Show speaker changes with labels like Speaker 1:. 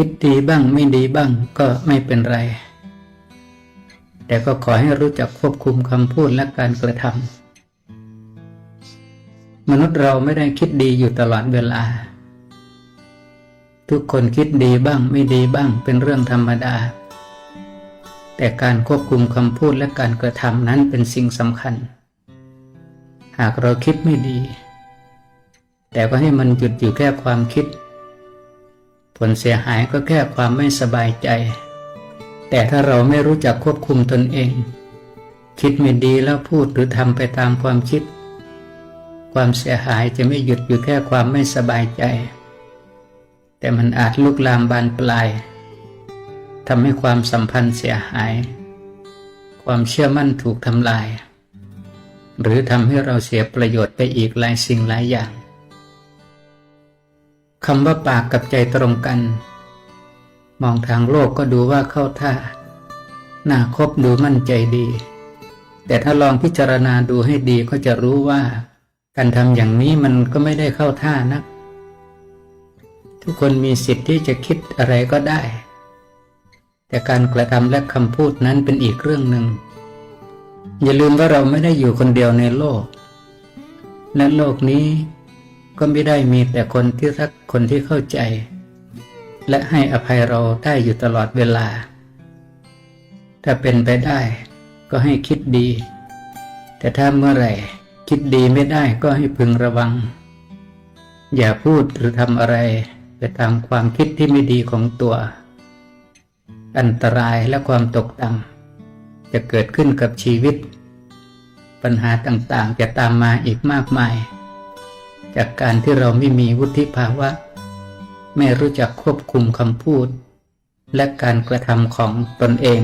Speaker 1: คิดดีบ้างไม่ดีบ้างก็ไม่เป็นไร แต่ก็ขอให้รู้จักควบคุมคำพูดและการกระทำมนุษย์เราไม่ได้คิดดีอยู่ตลอดเวลา ทุกคนคิดดีบ้างไม่ดีบ้างเป็นเรื่องธรรมดา แต่การควบคุมคำพูดและการกระทำนั้นเป็นสิ่งสำคัญ หากเราคิดไม่ดี แต่ก็ให้มันหยุดอยู่แค่ความคิด ผลเสียหายก็แค่ความไม่สบายใจ แต่ถ้าเราไม่รู้จักควบคุมตนเอง คิดไม่ดีแล้วพูดหรือทำไปตามความคิด ความเสียหายจะไม่หยุดอยู่แค่ความไม่สบายใจ แต่มันอาจลุกลามบานปลายทำให้ความสัมพันธ์เสียหาย ความเชื่อมั่นถูกทำลาย หรือทำให้เราเสียประโยชน์ไปอีกหลายสิ่งหลายอย่าง คำว่าปากกับใจตรงกัน มองทางโลกก็ดูว่าเข้าท่า หน่าคบดูมั่นใจดี แต่ถ้าลองพิจารณาดูให้ดีก็จะรู้ว่า การทำอย่างนี้มันก็ไม่ได้เข้าท่านัก ทุกคนมีสิทธิ์ที่จะคิดอะไรก็ได้ แต่การกระทำและคำพูดนั้นเป็นอีกเรื่องหนึ่ง อย่าลืมว่าเราไม่ได้อยู่คนเดียวในโลก และโลกนี้ ก็ไม่ได้มีแต่คนที่รักคนที่เข้าใจ และให้อภัยเราได้อยู่ตลอดเวลา ถ้าเป็นไปได้ก็ให้คิดดี แต่ถ้าเมื่อไหร่คิดดีไม่ได้ก็ให้พึงระวัง อย่าพูดหรือทำอะไรไปตามความคิดที่ไม่ดีของตัว อันตรายและความตกต่ำจะเกิดขึ้นกับชีวิต ปัญหาต่างๆจะตามมาอีกมากมาย จากการที่เราไม่มีวุฒิภาวะ ไม่รู้จักควบคุมคำพูด และการกระทำของตนเอง